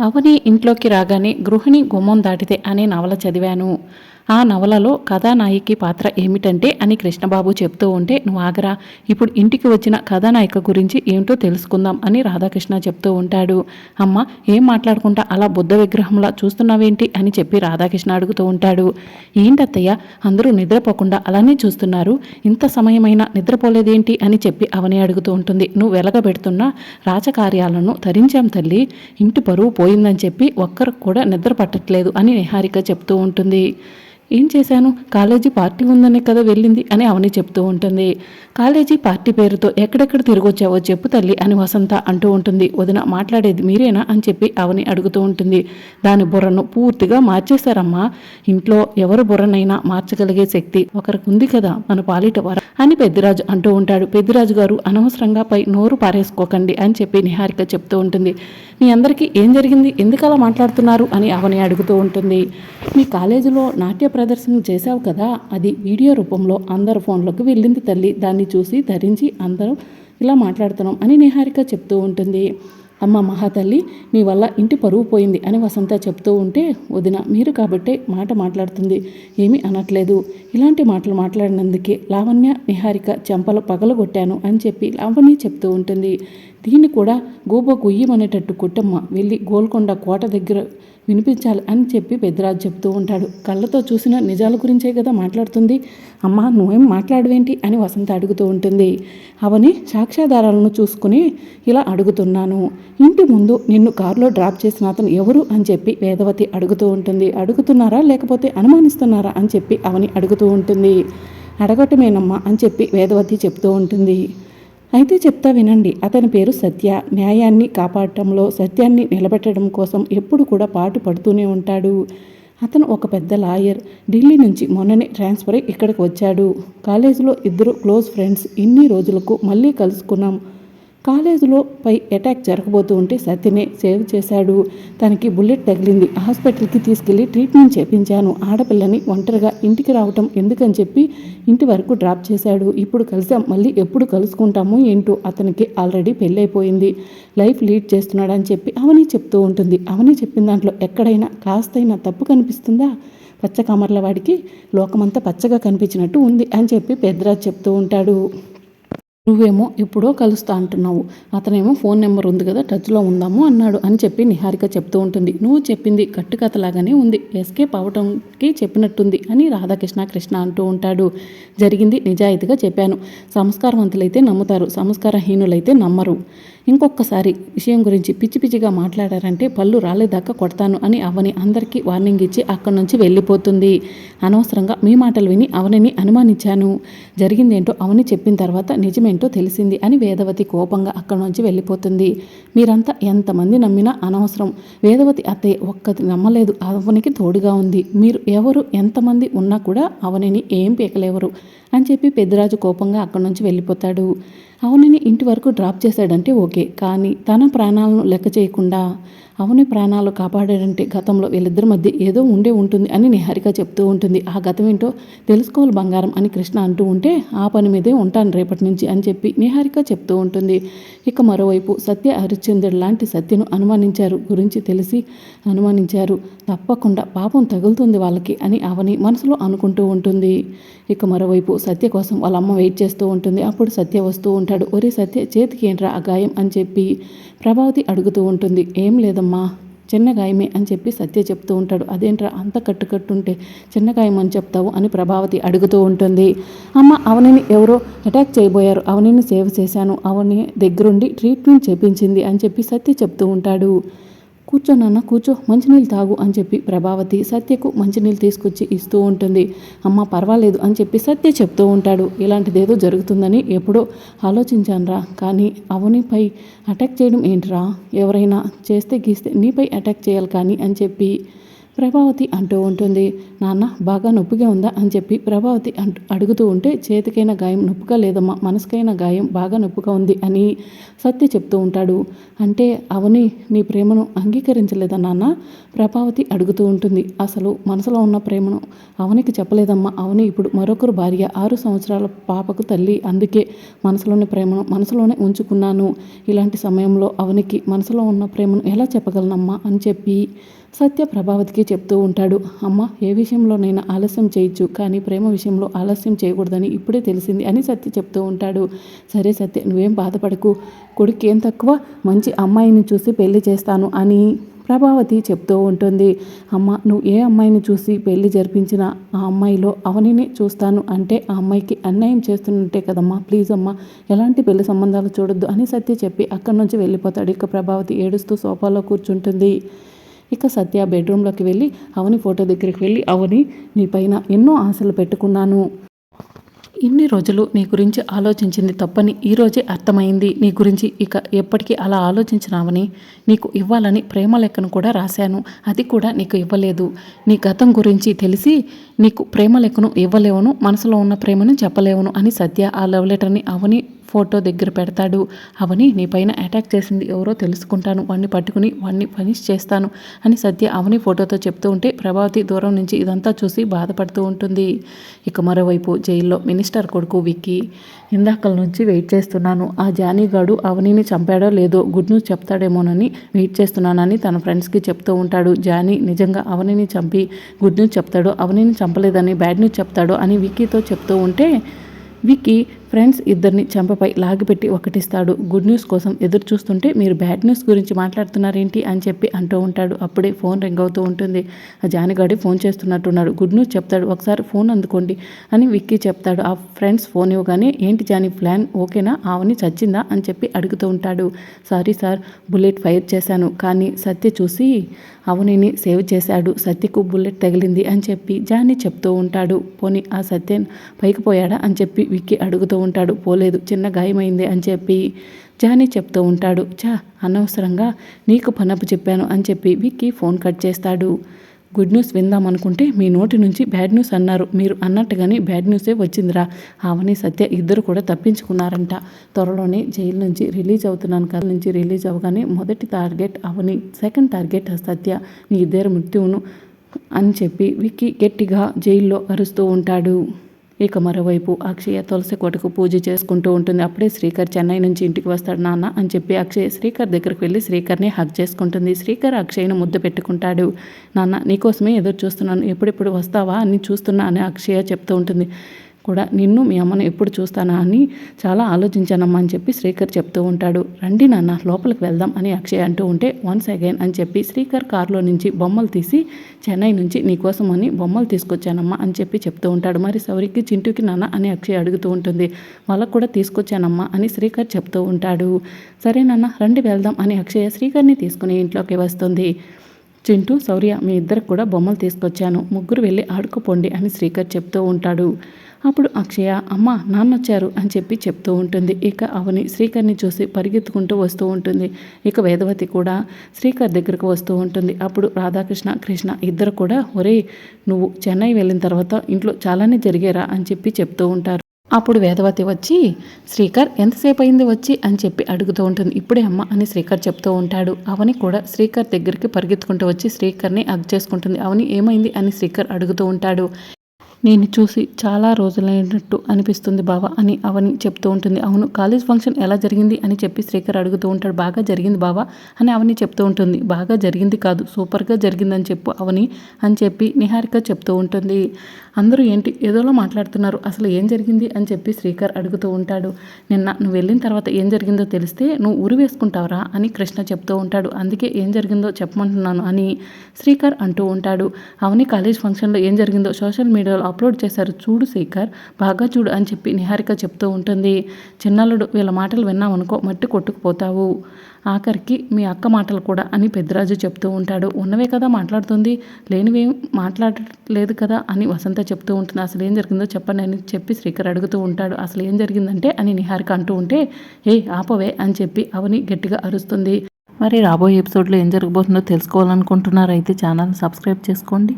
అవని ఇంట్లోకి రాగానే గృహిణి గుమ్మం దాటితే అనే నవల చదివాను. ఆ నవలలో కథానాయికి పాత్ర ఏమిటంటే అని కృష్ణబాబు చెప్తూ ఉంటే నువ్వు ఆగరా. ఇప్పుడు ఇంటికి వచ్చిన కథానాయిక గురించి ఏమిటో తెలుసుకుందాం అని రాధాకృష్ణ చెప్తూ ఉంటాడు. అమ్మ ఏం మాట్లాడుకుంటా? అలా బుద్ధ విగ్రహంలా చూస్తున్నావేంటి? అని చెప్పి రాధాకృష్ణ అడుగుతూ ఉంటాడు. ఏంటత్తయ్య? అందరూ నిద్రపోకుండా అలానే చూస్తున్నారు. ఇంత సమయమైనా నిద్రపోలేదేంటి? అని చెప్పి అవని అడుగుతూ ఉంటుంది. నువ్వు వెలగబెడుతున్న రాజకార్యాలను ధరించాం తల్లి. ఇంటి పరువు పోయిందని చెప్పి ఒక్కరికి కూడా నిద్ర పట్టట్లేదు అని నిహారిక చెప్తూ ఉంటుంది. ఏం చేశాను? కాలేజీ పార్టీ ఉందనే కదా వెళ్ళింది అని అవని చెప్తూ ఉంటుంది. కాలేజీ పార్టీ పేరుతో ఎక్కడెక్కడ తిరిగొచ్చావో చెప్పు తల్లి అని వసంత అంటూ ఉంటుంది. వదిన మాట్లాడేది మీరేనా అని చెప్పి అవని అడుగుతూ ఉంటుంది. దాని బుర్రను పూర్తిగా మార్చేశారమ్మా. ఇంట్లో ఎవరు బుర్రనైనా మార్చగలిగే శక్తి ఒకరికి ఉంది కదా మన పాలిట వర అని పెద్దిరాజు అంటూ ఉంటాడు. పెద్దిరాజు గారు అనవసరంగా పై నోరు పారేసుకోకండి అని చెప్పి నిహారిక చెప్తూ ఉంటుంది. మీ అందరికీ ఏం జరిగింది? ఎందుకు అలా మాట్లాడుతున్నారు? అని అవని అడుగుతూ ఉంటుంది. మీ కాలేజీలో నాట్య ప్రదర్శన చేశావు కదా? అది వీడియో రూపంలో అందరు ఫోన్లోకి వెళ్ళింది తల్లి. దాన్ని చూసి ధరించి అందరూ ఇలా మాట్లాడుతున్నాం అని నిహారిక చెప్తూ ఉంటుంది. అమ్మ మహాతల్లి మీ వల్ల ఇంటి పరువు పోయింది అని వసంత చెప్తూ ఉంటే వదిన మీరు కాబట్టే మాట మాట్లాడుతుంది. ఏమీ అనట్లేదు. ఇలాంటి మాటలు మాట్లాడినందుకే లావణ్య నిహారిక చెంపలు పగలగొట్టాను అని చెప్పి లావణ్య చెప్తూ ఉంటుంది. దీన్ని కూడా గోబో గుయ్యమనేటట్టు కుట్టమ్మ వెళ్ళి గోల్కొండ కోట దగ్గర వినిపించాలి అని చెప్పి పెద్దరాజు చెప్తూ ఉంటాడు. కళ్ళతో చూసిన నిజాల గురించే కదా మాట్లాడుతుంది. అమ్మా నువ్వేం మాట్లాడవేంటి అని వసంత అడుగుతూ ఉంటుంది. అవని సాక్ష్యాధారాలను చూసుకుని ఇలా అడుగుతున్నాను. ఇంటి ముందు నిన్ను కారులో డ్రాప్ చేసిన అతను ఎవరు అని చెప్పి వేదవతి అడుగుతూ ఉంటుంది. అడుగుతున్నారా లేకపోతే అనుమానిస్తున్నారా అని చెప్పి అవని అడుగుతూ ఉంటుంది. అడగటమేనమ్మా అని చెప్పి వేదవతి చెప్తూ ఉంటుంది. అయితే చెప్తా వినండి. అతని పేరు సత్య. న్యాయాన్ని కాపాడటంలో సత్యాన్ని నిలబెట్టడం కోసం ఎప్పుడు కూడా పాటు పడుతూనే ఉంటాడు. అతను ఒక పెద్ద లాయర్. ఢిల్లీ నుంచి మొన్ననే ట్రాన్స్ఫర్ అయి ఇక్కడికి వచ్చాడు. కాలేజీలో ఇద్దరు క్లోజ్ ఫ్రెండ్స్. ఇన్ని రోజులకు మళ్ళీ కలుసుకున్నాం. కాలేజీలో పై అటాక్ జరగబోతూ ఉంటే సత్యనే సేవ్ చేశాడు. తనకి బుల్లెట్ తగిలింది. హాస్పిటల్కి తీసుకెళ్ళి ట్రీట్మెంట్ చేపించాను. ఆడపిల్లని ఒంటరిగా ఇంటికి రావటం ఎందుకని చెప్పి ఇంటి వరకు డ్రాప్ చేశాడు. ఇప్పుడు కలిసాం. మళ్ళీ ఎప్పుడు కలుసుకుంటామో ఏంటో అతనికి ఆల్రెడీ పెళ్ళైపోయింది. లైఫ్ లీడ్ చేస్తున్నాడని చెప్పి అవని చెప్తూ ఉంటుంది. అవని చెప్పిన దాంట్లో ఎక్కడైనా కాస్తైనా తప్పు కనిపిస్తుందా? పచ్చ కామర్ల వాడికి లోకమంతా పచ్చగా కనిపించినట్టు ఉంది అని చెప్పి పెద్దరాజు చెప్తూ ఉంటాడు. నువ్వేమో ఎప్పుడో కలుస్తా అంటున్నావు. అతనేమో ఫోన్ నెంబర్ ఉంది కదా టచ్లో ఉందాము అన్నాడు అని చెప్పి నిహారిక చెప్తూ ఉంటుంది. నువ్వు చెప్పింది కట్టుకథలాగానే ఉంది. ఎస్కేప్ అవటంకి చెప్పినట్టుంది అని రాధాకృష్ణ కృష్ణ అంటూ ఉంటాడు. జరిగింది నిజాయితీగా చెప్పాను. సంస్కారవంతులైతే నమ్ముతారు సంస్కారహీనులైతే నమ్మరు. ఇంకొకసారి విషయం గురించి పిచ్చి పిచ్చిగా మాట్లాడారంటే పళ్ళు రాలేదాకా కొడతాను అని అవని అందరికీ వార్నింగ్ ఇచ్చి అక్కడి నుంచి వెళ్ళిపోతుంది. అనవసరంగా మీ మాటలు విని అవనిని అనుమానించాను. జరిగిందేంటో అవని చెప్పిన తర్వాత నిజమేంటో తెలిసింది అని వేదవతి కోపంగా అక్కడి నుంచి వెళ్ళిపోతుంది. మీరంతా ఎంతమంది నమ్మినా అనవసరం. వేదవతి అత్తయ్య ఒక్కది నమ్మలేదు. అవనికి తోడుగా ఉంది. మీరు ఎవరు ఎంతమంది ఉన్నా కూడా అవనిని ఏం పీకలేవరు అని చెప్పి పెద్దరాజు కోపంగా అక్కడి నుంచి వెళ్ళిపోతాడు. అవునని ఇంటి వరకు డ్రాప్ చేశాడంటే ఓకే కానీ తన ప్రాణాలను లెక్క చేయకుండా అవని ప్రాణాలు కాపాడాడంటే గతంలో వీళ్ళిద్దరి మధ్య ఏదో ఉండే ఉంటుంది అని నిహారిక చెప్తూ ఉంటుంది. ఆ గతం ఏంటో తెలుసుకోవాలి బంగారం అని కృష్ణ అంటూ ఉంటే ఆ పని మీదే ఉంటాను రేపటి నుంచి అని చెప్పి నిహారిక చెప్తూ ఉంటుంది. ఇక మరోవైపు సత్య హరిశ్చంద్రుడు లాంటి సత్యను అనుమానించారు గురించి తెలిసి అనుమానించారు. తప్పకుండా పాపం తగులుతుంది వాళ్ళకి అని అవని మనసులో అనుకుంటూ ఉంటుంది. ఇక మరోవైపు సత్య కోసం వాళ్ళ అమ్మ వెయిట్ చేస్తూ ఉంటుంది. అప్పుడు సత్య వస్తూ ఉంటాడు. ఒరే సత్య చేతికి ఏంట్రా ఆ గాయం అని చెప్పి ప్రభావతి అడుగుతూ ఉంటుంది. ఏం లేదమ్మా చిన్న గాయమే అని చెప్పి సత్య చెప్తూ ఉంటాడు. అదేంట్రా అంత కట్టుకట్టుంటే చిన్న గాయం అని చెప్తావు అని ప్రభావతి అడుగుతూ ఉంటుంది. అమ్మ అవనిని ఎవరో అటాక్ చేయబోయారు. అవనిని సేవ్ చేశాను. అవని దగ్గరుండి ట్రీట్మెంట్ చేపించింది అని చెప్పి సత్య చెప్తూ ఉంటాడు. కూర్చో నాన్న కూర్చో మంచినీళ్ళు తాగు అని చెప్పి ప్రభావతి సత్యకు మంచినీళ్ళు తీసుకొచ్చి ఇస్తూ ఉంటుంది. అమ్మ పర్వాలేదు అని చెప్పి సత్య చెప్తూ ఉంటాడు. ఇలాంటిదేదో జరుగుతుందని ఎప్పుడో ఆలోచించానురా కానీ అవనిపై అటాక్ చేయడం ఏంట్రా? ఎవరైనా చేస్తే గీస్తే నీపై అటాక్ చేయాలి కానీ అని చెప్పి ప్రభావతి అంటూ ఉంటుంది. నాన్న బాగా నొప్పిగా ఉందా? అని చెప్పి ప్రభావతి అంటూ అడుగుతూ ఉంటే చేతికైనా గాయం నొప్పిగా లేదమ్మా మనసుకైన గాయం బాగా నొప్పిగా ఉంది అని సత్య చెప్తూ ఉంటాడు. అంటే అవని నీ ప్రేమను అంగీకరించలేదా నాన్న? ప్రభావతి అడుగుతూ ఉంటుంది. అసలు మనసులో ఉన్న ప్రేమను అవనికి చెప్పలేదమ్మా. అవని ఇప్పుడు మరొకరు భార్య ఆరు సంవత్సరాల పాపకు తల్లి. అందుకే మనసులోని ప్రేమను మనసులోనే ఉంచుకున్నాను. ఇలాంటి సమయంలో అవనికి మనసులో ఉన్న ప్రేమను ఎలా చెప్పగలనమ్మా? అని చెప్పి సత్య ప్రభావతికి చెప్తూ ఉంటాడు. అమ్మ ఏ విషయంలోనైనా ఆలస్యం చేయొచ్చు. కానీ ప్రేమ విషయంలో ఆలస్యం చేయకూడదని ఇప్పుడే తెలిసింది అని సత్య చెప్తూ ఉంటాడు. సరే సత్య నువ్వేం బాధపడకు. కొడుకు ఏం తక్కువ మంచి అమ్మాయిని చూసి పెళ్ళి చేస్తాను అని ప్రభావతి చెప్తూ ఉంటుంది అమ్మ నువ్వు ఏ అమ్మాయిని చూసి పెళ్ళి జరిపించినా ఆ అమ్మాయిలో అవనిని చూస్తాను అంటే ఆ అమ్మాయికి అన్యాయం చేస్తున్నట్టే కదమ్మా ప్లీజ్ అమ్మా ఎలాంటి పెళ్ళి సంబంధాలు చూడొద్దు అని సత్య చెప్పి అక్కడి నుంచి వెళ్ళిపోతాడు. ఇక ప్రభావతి ఏడుస్తూ సోఫాలో కూర్చుంటుంది. ఇక సత్య బెడ్రూమ్లోకి వెళ్ళి అవని ఫోటో దగ్గరికి వెళ్ళి అవని నీ పైన ఎన్నో ఆశలు పెట్టుకున్నాను. ఇన్ని రోజులు నీ గురించి ఆలోచించింది తప్పని ఈరోజే అర్థమైంది. నీ గురించి ఇక ఎప్పటికీ అలా ఆలోచించినావని నీకు ఇవ్వాలని ప్రేమ లెక్కను కూడా రాశాను. అది కూడా నీకు ఇవ్వలేదు. నీ గతం గురించి తెలిసి నీకు ప్రేమ లెక్కను ఇవ్వలేవును మనసులో ఉన్న ప్రేమను చెప్పలేవును అని సత్య ఆ లవ్ లెటర్ని అవని ఫోటో దగ్గర పెడతాడు. అవని నీ పైన అటాక్ చేసింది ఎవరో తెలుసుకుంటాను. వాడిని పట్టుకుని వాడిని పనిష్ చేస్తాను అని సత్య అవని ఫోటోతో చెప్తూ ఉంటే ప్రభావతి దూరం నుంచి ఇదంతా చూసి బాధపడుతూ ఉంటుంది. ఇక మరోవైపు జైల్లో మినిస్టర్ కొడుకు విక్కీ ఇందాకల నుంచి వెయిట్ చేస్తున్నాను. ఆ జానీగాడు అవనిని చంపాడో లేదో గుడ్ న్యూస్ చెప్తాడేమోనని వెయిట్ చేస్తున్నానని తన ఫ్రెండ్స్కి చెప్తూ ఉంటాడు. జానీ నిజంగా అవనిని చంపి గుడ్ న్యూస్ చెప్తాడో అవనిని చంపలేదని బ్యాడ్ న్యూస్ చెప్తాడో అని విక్కీతో చెప్తూ ఉంటే విక్కీ ఫ్రెండ్స్ ఇద్దరిని చెంపపై లాగిపెట్టి ఒకటిస్తాడు. గుడ్ న్యూస్ కోసం ఎదురు చూస్తుంటే మీరు బ్యాడ్ న్యూస్ గురించి మాట్లాడుతున్నారేంటి అని చెప్పి అంటూ ఉంటాడు. అప్పుడే ఫోన్ రింగ్ అవుతూ ఉంటుంది. జానగాడి ఫోన్ చేస్తున్నట్టున్నాడు. గుడ్ న్యూస్ చెప్తాడు. ఒకసారి ఫోన్ అందుకోండి అని విక్కీ చెప్తాడు. ఆ ఫ్రెండ్స్ ఫోన్ ఇవ్వగానే ఏంటి జాని ప్లాన్ ఓకేనా? ఆవని చచ్చిందా? అని చెప్పి అడుగుతూ ఉంటాడు. సారీ సార్ బుల్లెట్ ఫైర్ చేశాను. కానీ సత్య చూసి అవనిని సేవ్ చేశాడు. సత్యకు బుల్లెట్ తగిలింది అని చెప్పి జాని చెప్తూ ఉంటాడు. పోనీ ఆ సత్యన్ పైకి పోయాడా? అని చెప్పి విక్కీ అడుగుతూ ఉంటాడు. పోలేదు చిన్న గాయమైంది అని చెప్పి జానీ చెప్తూ ఉంటాడు. చా అనవసరంగా నీకు పనపు చెప్పాను అని చెప్పి విక్కీ ఫోన్ కట్ చేస్తాడు. గుడ్ న్యూస్ విందాం అనుకుంటే మీ నోటి నుంచి బ్యాడ్ న్యూస్ అన్నారు. మీరు అన్నట్టుగానే బ్యాడ్ న్యూసే వచ్చిందిరా. ఆవని సత్య ఇద్దరు కూడా తప్పించుకున్నారంట. త్వరలోనే జైలు నుంచి రిలీజ్ అవుతున్నాను కదా. నుంచి రిలీజ్ అవ్వగానే మొదటి target Avani second target Satya. నీ ఇద్దరు మృత్యువును అని చెప్పి విక్కీ గట్టిగా జైల్లో అరుస్తూ ఉంటాడు. ఇక మరోవైపు అక్షయ తులసి కోటకు పూజ చేసుకుంటూ ఉంటుంది. అప్పుడే శ్రీకర్ చెన్నై నుంచి ఇంటికి వస్తాడు. నాన్న అని చెప్పి అక్షయ్ శ్రీకర్ దగ్గరికి వెళ్ళి శ్రీకర్ని హక్ చేసుకుంటుంది. శ్రీకర్ అక్షయ్ను ముద్దు పెట్టుకుంటాడు. నాన్న నీకోసమే ఎదురు చూస్తున్నాను. ఎప్పుడెప్పుడు వస్తావా అని చూస్తున్నా అని అక్షయ చెప్తూ ఉంటుంది. కూడా నిన్ను మీ అమ్మను ఎప్పుడు చూస్తానా అని చాలా ఆలోచించానమ్మా అని చెప్పి శ్రీకర్ చెప్తూ ఉంటాడు. రండి నాన్న లోపలికి వెళ్దాం అని అక్షయ్ అంటూ ఉంటే వన్స్ అగైన్ అని చెప్పి శ్రీకర్ కారులో నుంచి బొమ్మలు తీసి చెన్నై నుంచి నీకోసం అని బొమ్మలు తీసుకొచ్చానమ్మా అని చెప్పి చెప్తూ ఉంటాడు. మరి సౌరికి చింటూకి నాన్న అని అక్షయ్ అడుగుతూ ఉంటుంది. వాళ్ళకు కూడా తీసుకొచ్చానమ్మా అని శ్రీకర్ చెప్తూ ఉంటాడు. సరే నాన్న రండి వెళ్దాం అని అక్షయ శ్రీకర్ని తీసుకుని ఇంట్లోకి వస్తుంది. చింటూ శౌర్య మీ ఇద్దరికి కూడా బొమ్మలు తీసుకొచ్చాను. ముగ్గురు వెళ్ళి ఆడుకోపోండి అని శ్రీకర్ చెప్తూ ఉంటాడు. అప్పుడు అక్షయ అమ్మ నాన్న వచ్చారు అని చెప్పి చెప్తూ ఉంటుంది. ఇక అవని శ్రీకర్ని చూసి పరిగెత్తుకుంటూ వస్తూ ఉంటుంది. ఇక వేదవతి కూడా శ్రీకర్ దగ్గరకు వస్తూ ఉంటుంది. అప్పుడు రాధాకృష్ణ కృష్ణ ఇద్దరు కూడా ఒరే నువ్వు చెన్నై వెళ్ళిన తర్వాత ఇంట్లో చాలానే జరిగారా అని చెప్పి చెప్తూ ఉంటారు. అప్పుడు వేదవతి వచ్చి శ్రీకర్ ఎంతసేపు అయింది వచ్చి? అని చెప్పి అడుగుతూ ఉంటుంది. ఇప్పుడే అమ్మ అని శ్రీకర్ చెప్తూ ఉంటాడు. అవని కూడా శ్రీకర్ దగ్గరికి పరిగెత్తుకుంటూ వచ్చి శ్రీకర్ని అగ్ చేసుకుంటుంది. అవని ఏమైంది? అని శ్రీకర్ అడుగుతూ ఉంటాడు. నేను చూసి చాలా రోజులైనట్టు అనిపిస్తుంది బావా అని అవని చెప్తూ ఉంటుంది. అవును కాలేజ్ ఫంక్షన్ ఎలా జరిగింది అని చెప్పి శ్రీకర్ అడుగుతూ ఉంటాడు. బాగా జరిగింది బావా అని అవని చెప్తూ ఉంటుంది. బాగా జరిగింది కాదు సూపర్గా జరిగిందని చెప్పు అవని అని చెప్పి నిహారిక చెప్తూ ఉంటుంది. అందరూ ఏంటి ఏదోలా మాట్లాడుతున్నారు అసలు ఏం జరిగింది అని చెప్పి శ్రీకర్ అడుగుతూ ఉంటాడు. నిన్న నువ్వు వెళ్ళిన తర్వాత ఏం జరిగిందో తెలిస్తే నువ్వు ఉరి వేసుకుంటావరా అని కృష్ణ చెప్తూ ఉంటాడు. అందుకే ఏం జరిగిందో చెప్పమంటున్నాను అని శ్రీకర్ అంటూ ఉంటాడు. అవని కాలేజ్ ఫంక్షన్లో ఏం జరిగిందో సోషల్ మీడియాలో అప్లోడ్ చేశారు. చూడు శ్రీకర్ బాగా చూడు అని చెప్పి నిహారిక చెప్తూ ఉంటుంది. చిన్నల్లుడు వీళ్ళ మాటలు విన్నామనుకో మట్టి కొట్టుకుపోతావు. ఆఖరికి మీ అక్క మాటలు కూడా అని పెద్దరాజు చెప్తూ ఉంటాడు. ఉన్నవే కదా మాట్లాడుతుంది. లేనివేం మాట్లాడలేదు కదా అని వసంత చెప్తూ ఉంటుంది. అసలు ఏం జరిగిందో చెప్పండి అని చెప్పి శ్రీకర్ అడుగుతూ ఉంటాడు. అసలు ఏం జరిగిందంటే అని నిహారిక అంటూ ఉంటే ఏ ఆపవే అని చెప్పి అవని గట్టిగా అరుస్తుంది. మరి రాబోయే ఎపిసోడ్లో ఏం జరగబోతుందో తెలుసుకోవాలనుకుంటున్నారైతే ఛానల్ సబ్స్క్రైబ్ చేసుకోండి.